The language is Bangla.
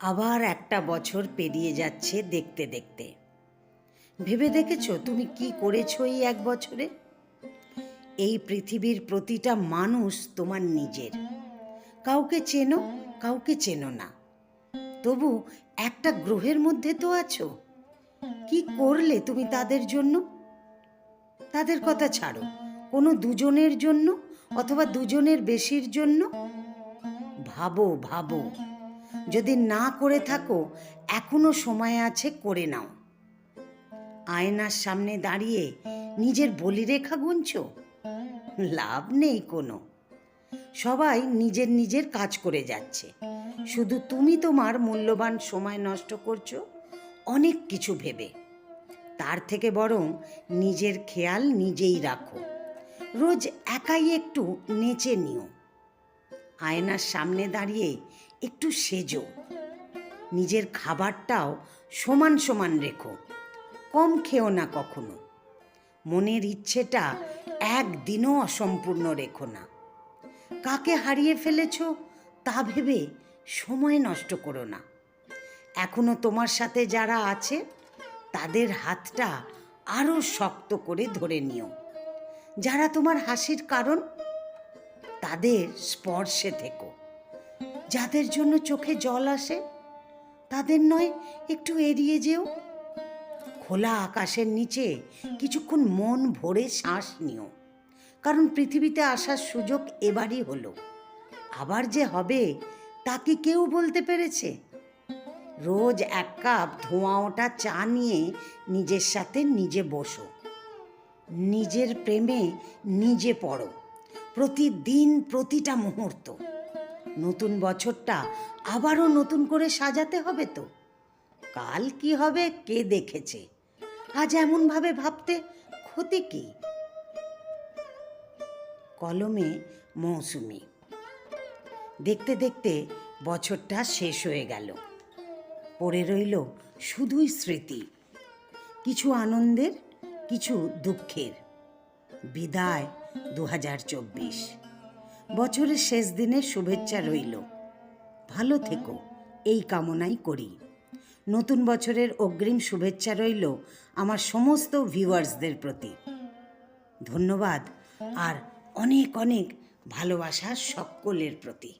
আবার একটা বছর পেরিয়ে যাচ্ছে দেখতে দেখতে। ভেবে দেখেছ তুমি কি করেছ এই এক বছরে? এই পৃথিবীর প্রতিটা মানুষ তোমার নিজের। কাউকে চেনো কাউকে চেনো না। তবু একটা গ্রহের মধ্যে তো আছো। কি করলে তুমি তাদের জন্য? তাদের কথা ছাড়ো। কোনো দুজনের জন্য অথবা দুজনের বেশির জন্য? ভাবো ভাবো। যদি না করে থাকো, এখনও সময় আছে করে নাও। আয়নার সামনে দাঁড়িয়ে নিজের বলিরেখা গুনছ? লাভ নেই কোনো। সবাই নিজের নিজের কাজ করে যাচ্ছে। শুধু তুমি তোমার মূল্যবান সময় নষ্ট করছ, অনেক কিছু ভেবে। তার থেকে বরং নিজের খেয়াল নিজেই রাখো। রোজ একাই একটু নেচে নিও। আয়নার সামনে দাঁড়িয়ে একটু সেজো। নিজের খাবারটাও সমান সমান রেখো। কম খেও না কখনো। মনের ইচ্ছেটা একদিনও অসম্পূর্ণ রেখো না। কাকে হারিয়ে ফেলেছ তা ভেবে সময় নষ্ট করো না। এখনও তোমার সাথে যারা আছে, তাদের হাতটা আরও শক্ত করে ধরে নিও। যারা তোমার হাসির কারণ, তাদের স্পর্শে থেকো। যাদের জন্য চোখে জল আসে, তাদের নয়, একটু এড়িয়ে যেও। খোলা আকাশের নিচে কিছুক্ষণ মন ভরে শ্বাস নিও। কারণ পৃথিবীতে আসার সুযোগ এবারই হলো। আবার যে হবে, তা কি কেউ বলতে পেরেছে? রোজ এক কাপ ধোঁয়া ওটা চা নিয়ে নিজের সাথে নিজে বসো। নিজের প্রেমে নিজে পড়ো। প্রতিদিন প্রতিটা মুহূর্ত। নতুন বছরটা আবারও নতুন করে সাজাতে হবে তো। কাল কি হবে কে দেখেছে? আজ এমনভাবে ভাবতে ক্ষতি কি? কলমে মৌসুমি। দেখতে দেখতে বছরটা শেষ হয়ে গেল। পড়ে রইল শুধুই স্মৃতি। কিছু আনন্দের, কিছু দুঃখের। বিদায় দু হাজার চব্বিশ। বছরের শেষ দিনের শুভেচ্ছা রইল। ভালো থেকো, এই কামনাই করি। নতুন বছরের অগ্রিম শুভেচ্ছা রইল আমার সমস্ত ভিউয়ার্সদের প্রতি। ধন্যবাদ আর অনেক অনেক ভালোবাসা সকলের প্রতি।